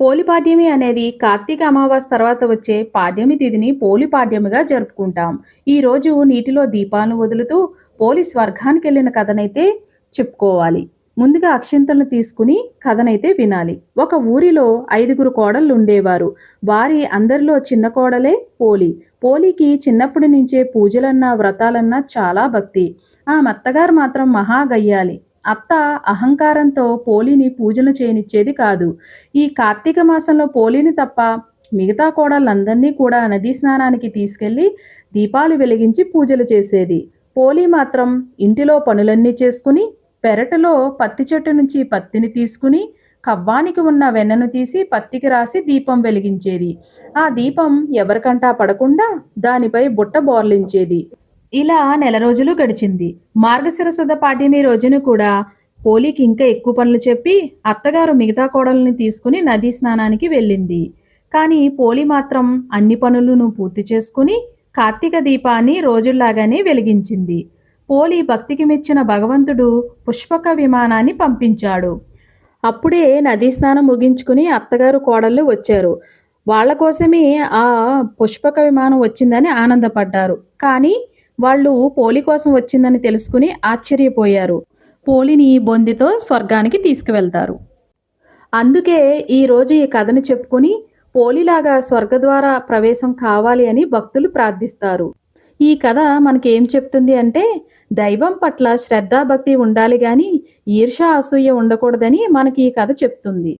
పోలిపాడ్యమి అనేది కార్తీక అమావాస్య తర్వాత వచ్చే పాడ్యమి తిథిని పోలిపాడ్యమిగా జరుపుకుంటాం. ఈ రోజు నీటిలో దీపాలను వదులుతూ పోలి స్వర్గానికి వెళ్ళిన కథనైతే చెప్పుకోవాలి. ముందుగా అక్షింతలను తీసుకుని కథనైతే వినాలి. ఒక ఊరిలో ఐదుగురు కోడళ్ళు ఉండేవారు. వారి అందరిలో చిన్న కోడలే పోలి. పోలికి చిన్నప్పటి నుంచే పూజలన్నా వ్రతాలన్నా చాలా భక్తి. ఆ మత్తగారు మాత్రం మహాగయ్యాలి అత్త అహంకారంతో పోలిని పూజలు చేయనిచ్చేది కాదు. ఈ కార్తీక మాసంలో పోలిని తప్ప మిగతా కోడళ్ళందరినీ కూడా నదీ స్నానానికి తీసుకెళ్ళి దీపాలు వెలిగించి పూజలు చేసేది. పోలి మాత్రం ఇంటిలో పనులన్నీ చేసుకుని పెరటలో పత్తి చెట్టు నుంచి పత్తిని తీసుకుని కవ్వానికి ఉన్న వెన్నను తీసి పత్తికి రాసి దీపం వెలిగించేది. ఆ దీపం ఎవరికంటా పడకుండా దానిపై బుట్ట బోర్లించేది. ఇలా నెల రోజులు గడిచింది. మార్గశిర శుద్ధ పాడ్యమి రోజున కూడా పోలీకి ఇంకా ఎక్కువ పనులు చెప్పి అత్తగారు మిగతా కోడల్ని తీసుకుని నదీ స్నానానికి వెళ్ళింది. కానీ పోలి మాత్రం అన్ని పనులను పూర్తి చేసుకుని కార్తీక దీపాన్ని రోజుల్లాగానే వెలిగించింది. పోలి భక్తికి మెచ్చిన భగవంతుడు పుష్పక విమానాన్ని పంపించాడు. అప్పుడే నదీ స్నానం ముగించుకుని అత్తగారు కోడళ్ళు వచ్చారు. వాళ్ళ కోసమే ఆ పుష్పక విమానం వచ్చిందని ఆనందపడ్డారు. కానీ వాళ్ళు పోలి కోసం వచ్చిందని తెలుసుకుని ఆశ్చర్యపోయారు. పోలిని బొందితో స్వర్గానికి తీసుకువెళ్తారు. అందుకే ఈరోజు ఈ కథను చెప్పుకుని పోలిలాగా స్వర్గద్వార ప్రవేశం కావాలి అని భక్తులు ప్రార్థిస్తారు. ఈ కథ మనకి ఏం చెప్తుంది అంటే దైవం పట్ల శ్రద్ధాభక్తి ఉండాలి కానీ ఈర్ష అసూయ ఉండకూడదని మనకి ఈ కథ చెప్తుంది.